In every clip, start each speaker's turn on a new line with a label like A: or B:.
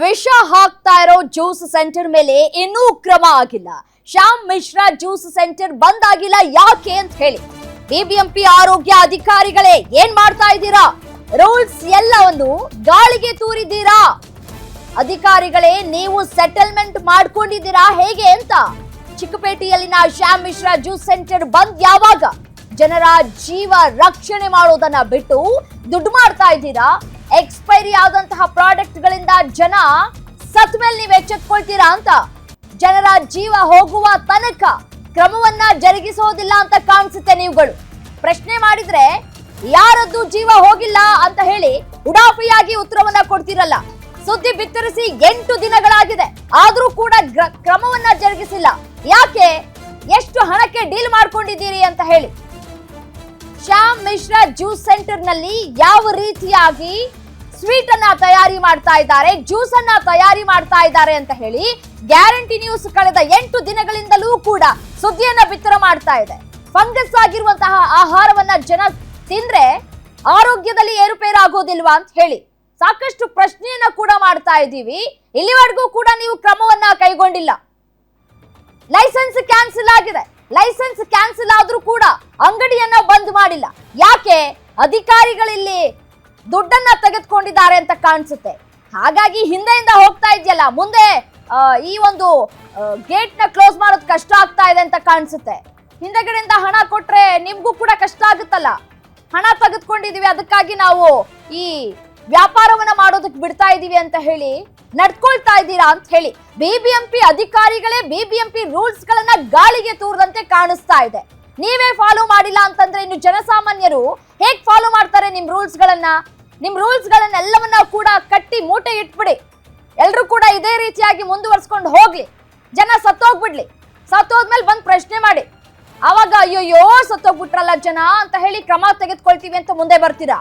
A: ವಿಷ ಹಾಕ್ತಾ ಇರೋ ಜ್ಯೂಸ್ ಸೆಂಟರ್ ಮೇಲೆ ಇನ್ನೂ ಕ್ರಮ ಆಗಿಲ್ಲ. ಶ್ಯಾಮ್ ಮಿಶ್ರಾ ಜ್ಯೂಸ್ ಸೆಂಟರ್ ಬಂದ್ ಆಗಿಲ್ಲ ಯಾಕೆ ಅಂತ ಹೇಳಿ. ಬಿಬಿಎಂಪಿ ಆರೋಗ್ಯ ಅಧಿಕಾರಿಗಳೇ ಏನ್ ಮಾಡ್ತಾ ಇದ್ದೀರಾ? ರೂಲ್ಸ್ ಎಲ್ಲವನ್ನು ಗಾಳಿಗೆ ತೂರಿದ್ದೀರಾ? ಅಧಿಕಾರಿಗಳೇ, ನೀವು ಸೆಟಲ್ಮೆಂಟ್ ಮಾಡ್ಕೊಂಡಿದ್ದೀರಾ ಹೇಗೆ ಅಂತ? ಚಿಕ್ಕಪೇಟೆಯಲ್ಲಿನ ಶ್ಯಾಮ್ ಮಿಶ್ರಾ ಜ್ಯೂಸ್ ಸೆಂಟರ್ ಬಂದ್ ಯಾವಾಗ? ಜನರ ಜೀವ ರಕ್ಷಣೆ ಮಾಡೋದನ್ನ ಬಿಟ್ಟು ದುಡ್ಡು ಮಾಡ್ತಾ ಇದ್ದೀರಾ? ಎಕ್ಸ್ಪೈರಿ ಆದಂತಹ ಪ್ರಾಡಕ್ಟ್ ಗಳಿಂದ ಜನ ಸತ್ ಮೇಲೆ ನೀವು ಎಚ್ಚೆತ್ಕೊಳ್ತೀರಾ ಅಂತ. ಜನರ ಜೀವ ಹೋಗುವ ತನಕ ಕ್ರಮವನ್ನ ಜರುಗಿಸೋದಿಲ್ಲ ಅಂತ ಕಾಣಿಸುತ್ತೆ ನೀವುಗಳು. ಪ್ರಶ್ನೆ ಮಾಡಿದ್ರೆ ಯಾರದ್ದು ಜೀವ ಹೋಗಿಲ್ಲ ಅಂತ ಹೇಳಿ ಉಡಾಫಿಯಾಗಿ ಉತ್ತರವನ್ನ ಕೊಡ್ತಿರಲ್ಲ. ಸುದ್ದಿ ಬಿತ್ತರಿಸಿ ಎಂಟು ದಿನಗಳಾಗಿದೆ. ಆದ್ರೂ ಕೂಡ ಕ್ರಮವನ್ನ ಜರುಗಿಸಿಲ್ಲ. ಯಾಕೆ? ಎಷ್ಟು ಹಣಕ್ಕೆ ಡೀಲ್ ಮಾಡ್ಕೊಂಡಿದ್ದೀರಿ ಅಂತ ಹೇಳಿ. ಶ್ಯಾಮ್ ಮಿಶ್ರಾ ಜ್ಯೂಸ್ ಸೆಂಟರ್ನಲ್ಲಿ ಯಾವ ರೀತಿಯಾಗಿ ಸ್ವೀಟ್ ಅನ್ನ ತಯಾರಿ ಮಾಡ್ತಾ ಇದ್ದಾರೆ, ಜ್ಯೂಸ್ ಅನ್ನ ತಯಾರಿ ಮಾಡ್ತಾ ಇದ್ದಾರೆ ಅಂತ ಹೇಳಿ ಗ್ಯಾರಂಟಿ ನ್ಯೂಸ್ ಕಳೆದ ಎಂಟು ದಿನಗಳಿಂದಲೂ ಕೂಡ ಸುದ್ದಿಯನ್ನ ಬಿತ್ತರ ಮಾಡ್ತಾ ಇದೆ. ಫಂಗಸ್ ಆಗಿರುವಂತಹ ಆಹಾರವನ್ನ ಜನ ತಿಂದ್ರೆ ಆರೋಗ್ಯದಲ್ಲಿ ಏರುಪೇರಾಗೋದಿಲ್ವಾ ಅಂತ ಹೇಳಿ ಸಾಕಷ್ಟು ಪ್ರಶ್ನೆಯನ್ನ ಕೂಡ ಮಾಡ್ತಾ ಇದ್ದೀವಿ. ಇಲ್ಲಿವರೆಗೂ ಕೂಡ ನೀವು ಕ್ರಮವನ್ನ ಕೈಗೊಂಡಿಲ್ಲ. ಲೈಸೆನ್ಸ್ ಕ್ಯಾನ್ಸಲ್ ಆಗಿದೆ. ಲೈಸೆನ್ಸ್ ಕ್ಯಾನ್ಸಲ್ ಆದ್ರೂ ಕೂಡ ಅಂಗಡಿಯನ್ನ ಬಂದ್ ಮಾಡಿಲ್ಲ. ಯಾಕೆ? ಅಧಿಕಾರಿಗಳಿಲ್ಲಿ ದುಡ್ಡನ್ನ ತೆಗೆದುಕೊಂಡಿದ್ದಾರೆ ಅಂತ ಕಾಣಿಸುತ್ತೆ. ಹಾಗಾಗಿ ಹಿಂದೆಯಿಂದ ಹೋಗ್ತಾ ಇದೆಯಲ್ಲ, ಮುಂದೆ ಈ ಒಂದು ಗೇಟ್ನ ಕ್ಲೋಸ್ ಮಾಡೋದು ಕಷ್ಟ ಆಗ್ತಾ ಇದೆ ಅಂತ ಕಾಣಿಸುತ್ತೆ. ಹಿಂದೆಗಡೆಯಿಂದ ಹಣ ಕೊಟ್ರೆ ನಿಮ್ಗೂ ಕೂಡ ಕಷ್ಟ ಆಗುತ್ತಲ್ಲ? ಹಣ ತೆಗೆದುಕೊಂಡಿದೀವಿ, ಅದಕ್ಕಾಗಿ ನಾವು ಈ ವ್ಯಾಪಾರವನ್ನ ಮಾಡೋದಕ್ಕೆ ಬಿಡ್ತಾ ಇದೀವಿ ಅಂತ ಹೇಳಿ ನಡ್ಕೊಳ್ತಾ ಇದ್ದೀರಾ ಅಂತ ಹೇಳಿ. ಬಿಬಿಎಂಪಿ ಅಧಿಕಾರಿಗಳೇ ಬಿಬಿಎಂಪಿ ರೂಲ್ಸ್ ಗಳನ್ನ ಗಾಳಿಗೆ ತೂರದಂತೆ ಕಾಣಿಸ್ತಾ ಇದೆ. ನೀವೇ ಫಾಲೋ ಮಾಡಿಲ್ಲ ಅಂತಂದ್ರೆ ಇನ್ನು ಜನಸಾಮಾನ್ಯರು ಫಾಲೋ ಮಾಡ್ತಾರೆ ನಿಮ್ ರೂಲ್ಸ್ ಗಳನ್ನ. ನಿಮ್ ರೂಲ್ಸ್ ಗಳನ್ನೆಲ್ಲವನ್ನ ಕೂಡ ಕಟ್ಟಿ ಮೂಟೆ ಇಟ್ಬಿಡಿ. ಎಲ್ರು ಕೂಡ ಇದೇ ರೀತಿಯಾಗಿ ಮುಂದುವರ್ಸ್ಕೊಂಡು ಹೋಗ್ಲಿ. ಜನ ಸತ್ತೋಗ್ಬಿಡ್ಲಿ. ಸತ್ತೋದ್ಮೇಲೆ ಬಂದು ಪ್ರಶ್ನೆ ಮಾಡಿ. ಅವಾಗ ಅಯ್ಯೋಯ್ಯೋ, ಸತ್ತೋಗ್ಬಿಟ್ರಲ್ಲ ಜನ ಅಂತ ಹೇಳಿ ಕ್ರಮ ತೆಗೆದುಕೊಳ್ತೀವಿ ಅಂತ ಮುಂದೆ ಬರ್ತೀರಾ?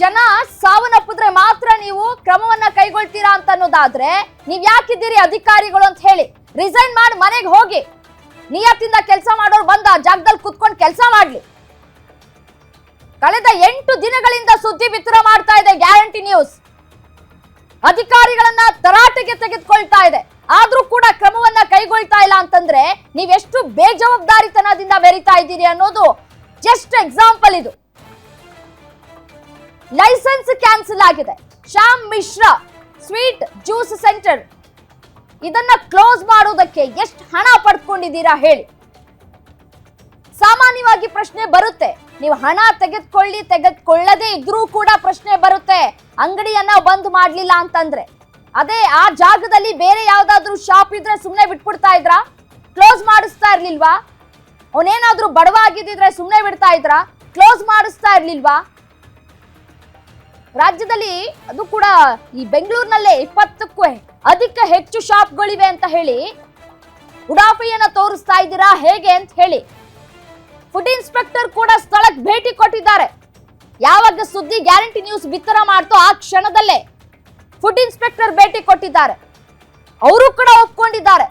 A: ಜನ ಸಾವನ್ನಪ್ಪಿದ್ರೆ ಮಾತ್ರ ನೀವು ಕ್ರಮವನ್ನ ಕೈಗೊಳ್ತೀರಾ ಅಂತ ಅನ್ನೋದಾದ್ರೆ ನೀವ್ ಯಾಕಿದ್ದೀರಿ ಅಧಿಕಾರಿಗಳು ಅಂತ ಹೇಳಿ. ರಿಸೈನ್ ಮಾಡಿ ಮನೆಗೆ ಹೋಗಿ. ನಿಯತ್ತಿಂದ ಕೆಲಸ ಮಾಡೋರು ಬಂದ ಜಾಗದಲ್ಲಿ ಕುತ್ಕೊಂಡು ಕೆಲಸ ಮಾಡ್ಲಿ. ಕಳೆದ ಎಂಟು ದಿನಗಳಿಂದ ಸುದ್ದಿ ಬಿತ್ತರ ಮಾಡ್ತಾ ಇದೆ ಗ್ಯಾರಂಟಿ ನ್ಯೂಸ್. ಅಧಿಕಾರಿಗಳನ್ನ ತರಾಟೆಗೆ ತೆಗೆದುಕೊಳ್ತಾ ಇದೆ. ಆದ್ರೂ ಕೂಡ ಕ್ರಮವನ್ನ ಕೈಗೊಳ್ತಾ ಇಲ್ಲ ಅಂತಂದ್ರೆ ನೀವೆಷ್ಟು ಬೇಜವಾಬ್ದಾರಿತನದಿಂದ ಬೆರಿತಾ ಇದ್ದೀರಿ ಅನ್ನೋದು ಜಸ್ಟ್ ಎಕ್ಸಾಂಪಲ್ ಇದು. ಲೈಸೆನ್ಸ್ ಕ್ಯಾನ್ಸಲ್ ಆಗಿದೆ. Shyam Mishra, sweet juice centre. ಇದನ್ನ ಕ್ಲೋಸ್ ಮಾಡೋದಕ್ಕೆ ಎಷ್ಟು ಹಣ ಪಡ್ಕೊಂಡಿದ್ದೀರಾ ಹೇಳಿ. ಸಾಮಾನ್ಯವಾಗಿ ಪ್ರಶ್ನೆ ಬರುತ್ತೆ. ನೀವು ಹಣ ತೆಗೆದುಕೊಳ್ಳಿ, ತೆಗೆದುಕೊಳ್ಳದೇ ಇದ್ರೂ ಕೂಡ ಪ್ರಶ್ನೆ ಬರುತ್ತೆ. ಅಂಗಡಿಯನ್ನ ಬಂದ್ ಮಾಡ್ಲಿಲ್ಲ ಅಂತಂದ್ರೆ. ಅದೇ ಆ ಜಾಗದಲ್ಲಿ ಬೇರೆ ಯಾವ್ದಾದ್ರು ಶಾಪ್ ಇದ್ರೆ ಸುಮ್ನೆ ಬಿಟ್ಬಿಡ್ತಾ ಇದ್ರಾ? ಕ್ಲೋಸ್ ಮಾಡಿಸ್ತಾ ಇರ್ಲಿಲ್ವಾ? ಅವನೇನಾದ್ರೂ ಬಡವ ಆಗಿದ್ದಿದ್ರೆ ಸುಮ್ನೆ ಬಿಡ್ತಾ ಇದ್ರಾ? ಕ್ಲೋಸ್ ಮಾಡಿಸ್ತಾ ಇರ್ಲಿಲ್ವಾ? ರಾಜ್ಯದಲ್ಲಿ ಅದು ಕೂಡ ಈ ಬೆಂಗಳೂರಿನಲ್ಲೇ ಇಪ್ಪತ್ತಕ್ಕೂ ಅಧಿಕ ಹೆಚ್ಚು ಶಾಪ್ಗಳಿವೆ ಅಂತ ಹೇಳಿ ಉಡಾಫಿಯನ್ನ ತೋರಿಸ್ತಾ ಇದ್ದೀರಾ? ಹೇಗೆ ಅಂತ ಹೇಳಿ. ಫುಡ್ ಇನ್ಸ್ಪೆಕ್ಟರ್ ಕೂಡ ಸ್ಥಳಕ್ಕೆ ಭೇಟಿ ಕೊಟ್ಟಿದ್ದಾರೆ. ಯಾವಾಗ ಸುದ್ದಿ ಗ್ಯಾರಂಟಿ ನ್ಯೂಸ್ ಬಿತ್ತರ ಮಾಡ್ತೋ ಆ ಕ್ಷಣದಲ್ಲೇ ಫುಡ್ ಇನ್ಸ್ಪೆಕ್ಟರ್ ಭೇಟಿ ಕೊಟ್ಟಿದ್ದಾರೆ. ಅವರು ಕೂಡ ಒಪ್ಕೊಂಡಿದ್ದಾರೆ.